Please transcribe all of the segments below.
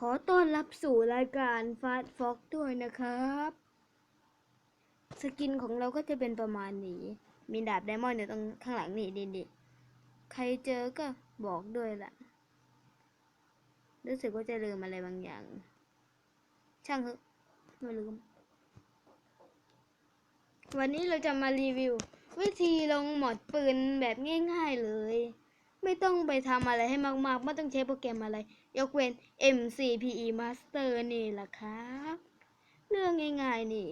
ขอต้อนรับสู่รายการฟาสฟ็อกด้วยนะครับ สกินของเราก็จะเป็นประมาณนี้ มีดาบไดมอนด์อยู่ตรงข้างหลังนี่ดิดิใครเจอก็บอกด้วยล่ะ รู้สึกว่าจะลืมอะไรบางอย่าง ช่างเถอะไม่ลืม วันนี้เราจะมารีวิว วิธีลงหมอดปืนแบบง่ายๆเลย ไม่ต้องไปทำอะไรให้มากๆ ไม่ต้องใช้โปรแกรมอะไร ยกเว้น MCPE Master นี่แหละครับ เรื่องง่ายๆนี่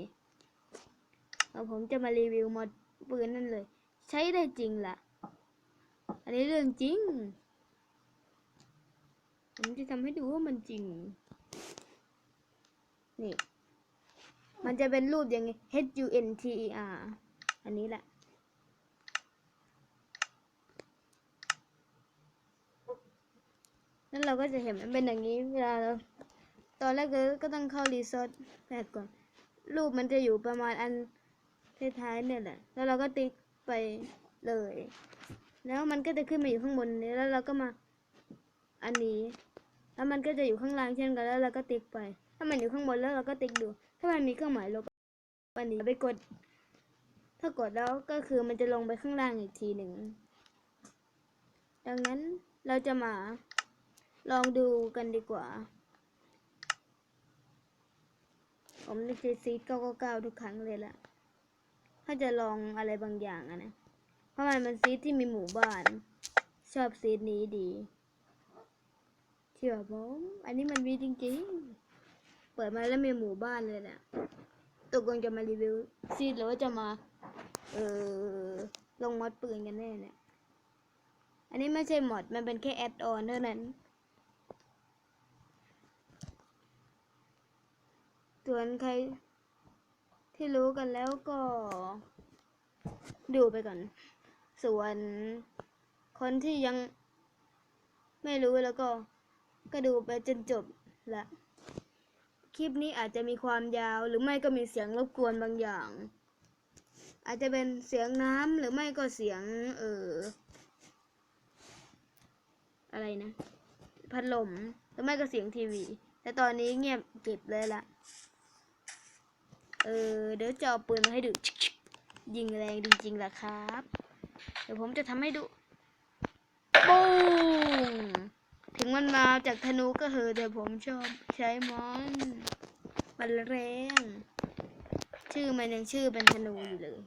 เอาผมจะมารีวิวหมอดปืนนั่นเลย ใช้ได้จริงล่ะ อันนี้เรื่องจริง ผมจะทำให้ดูว่ามันจริง นี่ มันจะเป็นรูปอย่างไง H U N T E R อันนี้แหละ แล้วเราก็จะเห็นมันเป็นอย่างนี้เวลาเราตอนแรกก็ต้องเข้ารีซอสแพดก่อน รูปมันจะอยู่ประมาณอันท้ายๆเนี่ยแหละ แล้วเราก็ติ๊กไปเลย แล้วมันก็จะขึ้นมาอยู่ข้างบนนี้ แล้วเราก็มาอันนี้ แล้วมันก็จะอยู่ข้างล่างเช่นกัน แล้วเราก็ติ๊กไป ถ้ามันอยู่ข้างบนแล้วเราก็ติ๊กดู ถ้ามันมีเครื่องหมายลบอันนี้ไปกด ถ้ากดแล้วก็คือมันจะลงไปข้างล่างอีกทีหนึ่ง ดังนั้นเราจะมา ลองดูกันดีกว่า ผมจะใช้ซีด999ทุกครั้งเลยแหละถ้าจะลองอะไรบางอย่างอะนะ เพราะมันเป็นซีดที่มีหมู่บ้าน ชอบซีดนี้ดีเชื่อผม อันนี้มันมีจริงๆ เปิดมาแล้วมีหมู่บ้านเลยแหละตกลงจะมารีวิวซีดหรือว่าจะมา เออลงมอดปืนกันแน่เนี่ย อันนี้ไม่ใช่มอด มันเป็นแค่แอดออนเท่านั้น ส่วนใครที่รู้กันแล้วก็ดูไปก่อน ส่วนคนที่ยังไม่รู้แล้วก็ก็ดูไปจนจบละคลิปนี้อาจจะมีความยาวหรือไม่ก็มีเสียงรบกวนบางอย่าง อาจจะเป็นเสียงน้ำหรือไม่ก็เสียง เอออะไรนะ พัดลมหรือไม่ก็เสียงทีวี แต่ตอนนี้เงียบเกริบเลยละ เออเดี๋ยวจะเอาปืนมาให้ดู ยิงแรงจริงๆล่ะครับ เดี๋ยวผมจะทำให้ดูปุ้งถึงมันมาจากธนูก็เหอะแต่ผมชอบใช้มอน มันแรง ชื่อมันยังชื่อเป็นธนูอยู่เลย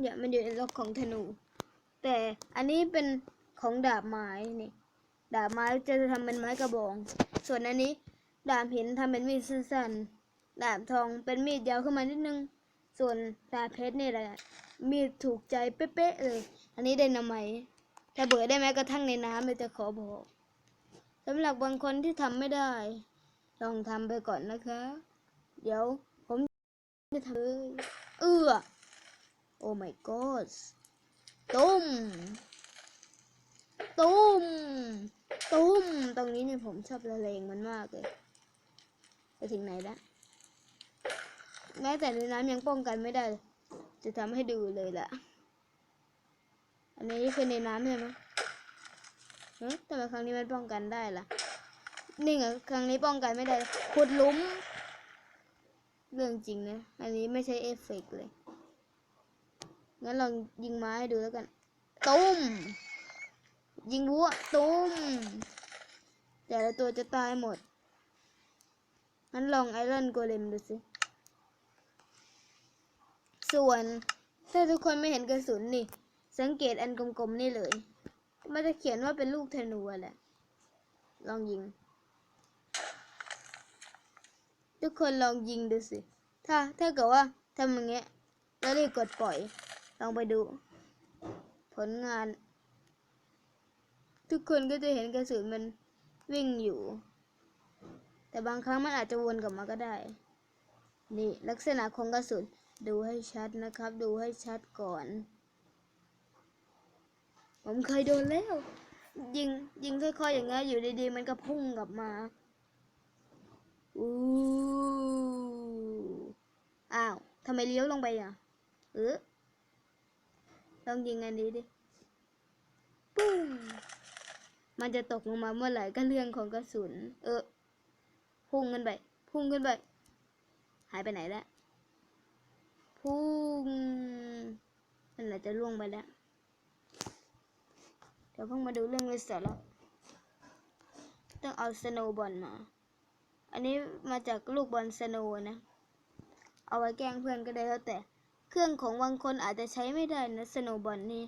เนี่ยมันอยู่ในล็อกของธนู แต่อันนี้เป็นของดาบไม้นี่ดาบไม้จะทำเป็นไม้กระบอง ส่วนอันนี้ดาบหินทำเป็นมีดสั้นๆ ดาบทองเป็นมีดยาวขึ้นมานิดนึง ส่วนดาบเพชรนี่แหละ มีดถูกใจเป๊ะๆเลย อันนี้ได้นาไมต์ถ้าเบื่อได้แม้กระทั่งในน้ำเลยจะขอบอกสำหรับบางคนที่ทำไม่ได้ ลองทำไปก่อนนะคะ เดี๋ยวผมจะทำเลยเอื้อโอ้ my god ตุ้ม ตุ้ม ตุ้ม ตรงนี้เนี่ยผมชอบละเลงมันมากเลย ไปถึงไหนแล้ว แม้แต่ในน้ำยังป้องกันไม่ได้ จะทำให้ดูเลยล่ะอันนี้คือในน้ำใช่ไหมเฮ้ยทำไมครั้งนี้มันป้องกันได้ล่ะ นี่ไงครั้งนี้ป้องกันไม่ได้ ขุดหลุม เรื่องจริงนะ อันนี้ไม่ใช่เอฟเฟกต์เลย งั้นลองยิงไม้ให้ดูแล้วกัน ตุ้ม ยิงวัวตุ้ม แต่ละตัวจะตายหมด งั้นลองไอรอนโกเลมดูสิ ส่วน ถ้าทุกคนไม่เห็นกระสุนนี่ สังเกตอันกลมๆนี่เลย มันจะเขียนว่าเป็นลูกธนูแหละ ลองยิง ทุกคนลองยิงดูสิ ถ้าถ้าเกิดว่าทำอย่างเงี้ย แล้วรีบกดปล่อย ลองไปดู ผลงาน ทุกคนก็จะเห็นกระสุนมันวิ่งอยู่ แต่บางครั้งมันอาจจะวนกลับมาก็ได้ นี่ลักษณะของกระสุน ดูให้ชัดนะครับ ดูให้ชัดก่อน ผมเคยโดนแล้ว ยิงยิงค่อยๆอย่างเงี้ยอยู่ดีๆ มันก็พุ่งกลับมาอู้อ้าวทำไมเลี้ยวลงไปอะ เออลองยิงอันนี้ดิปุ้งมันจะตกลงมาเมื่อไหร่ก็เรื่องของกระสุน เออ พุ่งขึ้นไป พุ่งขึ้นไป หายไปไหนแล้ว พุ่งมันอาจจะล่วงไปแล้ว เดี๋ยวเพิ่งมาดูเรื่องเลยสาระต้องเอาสโนว์บอลมา อันนี้มาจากลูกบอลสโนว์นะ เอาไว้แกล้งเพื่อนก็ได้แล้วแต่ เครื่องของบางคนอาจจะใช้ไม่ได้นะสโนว์บอลนี่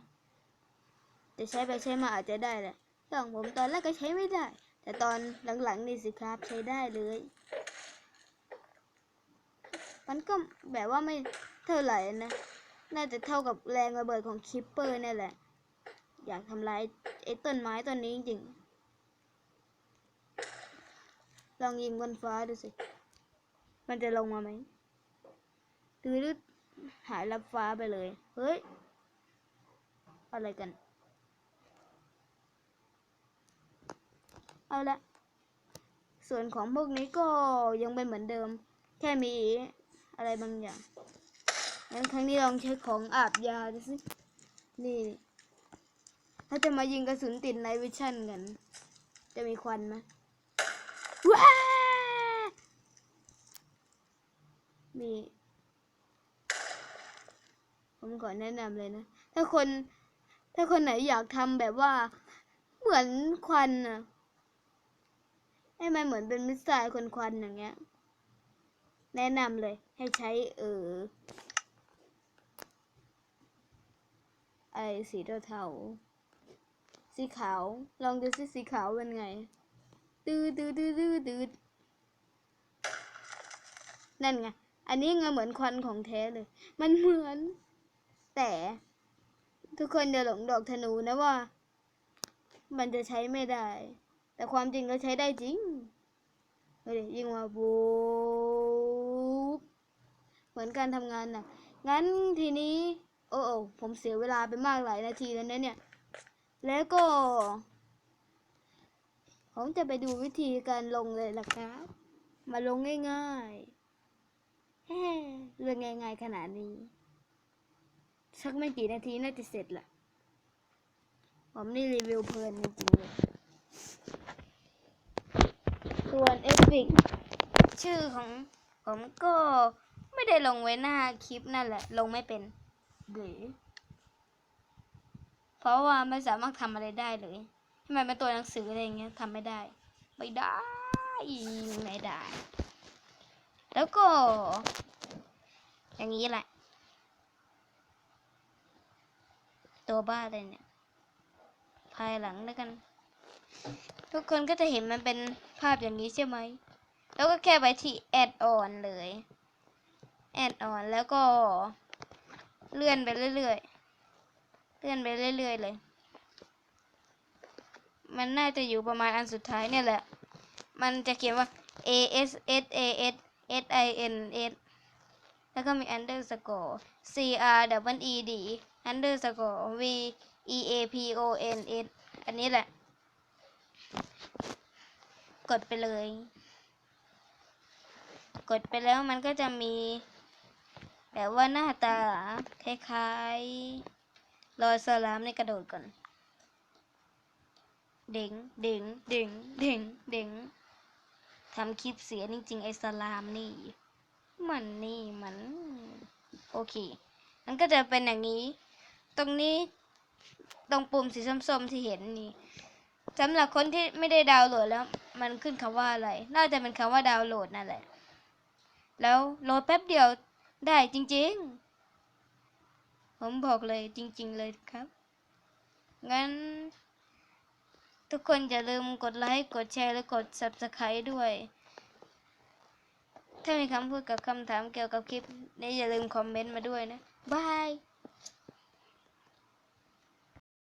แต่ใช้ไปใช้มาอาจจะได้แหละแต่องผมตอนแรกก็ใช้ไม่ได้ แต่ตอนหลังๆนี่สิครับใช้ได้เลย มันก็แบบว่าไม่เท่าไหร่นะ น่าจะเท่ากับแรงระเบิดของคิปเปอร์นี่แหละ อยากทำลายไอ้ต้นไม้ต้นนี้จริงๆ ลองยิงบนฟ้าดูสิ มันจะลงมาไหมหรือหายรับฟ้าไปเลย เฮ้ย อะไรกัน เอาละส่วนของพวกนี้ก็ยังเป็นเหมือนเดิม แค่มี อะไรบางอย่างงั้นครั้งนี้ลองใช้ของอาบยาดูสิ นี่ถ้าจะมายิงกระสุนติดในวิชั่นกัน จะมีควันไหมว้ามีผมขอแนะนำเลยนะ ถ้าคน ถ้าคนไหนอยากทำแบบว่า เหมือนควันอะให้มันเหมือนเป็นมิสไซล์คนควันอย่างเงี้ย แนะนำเลยให้ใช้เออไอสีเทาสีขาว ลองดูสิสีขาวเป็นไงตืดตืดตืดตืดตืดนั่นไง อันนี้ไงเหมือนควันของแท้เลย มันเหมือน แต่ทุกคนอย่าหลงดอกธนูนะว่า มันจะใช้ไม่ได้ แต่ความจริงก็ใช้ได้จริงเฮ้ยยิงมาบูบ อนการทำงานน่ะงั้นทีนี้ โอ้โอ้ผมเสียเวลาไปมากหลายนาทีแล้วนะเนี่ย แล้วก็ ผมจะไปดูวิธีการลงเลยล่ะครับ มาลงง่ายๆเรื่องง่ายๆขนาดนี้ สักไม่กี่นาทีน่าจะเสร็จละผมนี่รีวิวเพลินจริงๆเลยส่วนเอฟิกชื่อของผมก็ ไม่ได้ลงไว้หน้าคลิปนั่นแหละ ลงไม่เป็นเก๋เพราะว่าไม่สามารถทำอะไรได้เลยให้มันเป็นตัวหนังสืออะไรอย่างเงี้ยทำไม่ได้ ไม่ได้ไม่ได้ แล้วก็ อย่างนี้แหละ ตัวบ้าเลยเนี่ย ภายหลังแล้วกัน ทุกคนก็จะเห็นมันเป็นภาพอย่างนี้ใช่ไหม แล้วก็แค่ไปที่แอดออนเลย แอดออนแล้วก็ เลื่อนไปเรื่อยๆ เลื่อนไปเรื่อยๆเลย มันน่าจะอยู่ประมาณอันสุดท้ายเนี่ยแหละ มันจะเขียนว่า A S S A S S I N S แล้วก็มี underscore C R W E D underscore V E A P O N S อันนี้แหละ กดไปเลย กดไปแล้วมันก็จะมี แบบว่าหน้าตาคล้ายๆรอยสลามในกระโดดก่อน เด้งเด้งเด้งเด้งเด้งทำคลิปเสียจริงๆไอ้สลามนี่ มันนี่มัน โอเค มันก็จะเป็นอย่างนี้ ตรงนี้ตรงปุ่มสีส้มๆที่เห็นนี่สำหรับคนที่ไม่ได้ดาวน์โหลดแล้ว มันขึ้นคำว่าอะไร น่าจะเป็นคำว่าดาวน์โหลดนั่นแหละ แล้วโหลดแป๊บเดียว ได้จริง ๆ ผมบอกเลยจริง ๆ เลยครับ งั้น ทุกคนอย่าลืมกดไลค์กดแชร์และกด subscribe ด้วย ถ้ามีคำพูดกับคำถามเกี่ยวกับคลิปนี้อย่าลืมคอมเมนต์มาด้วยนะ บาย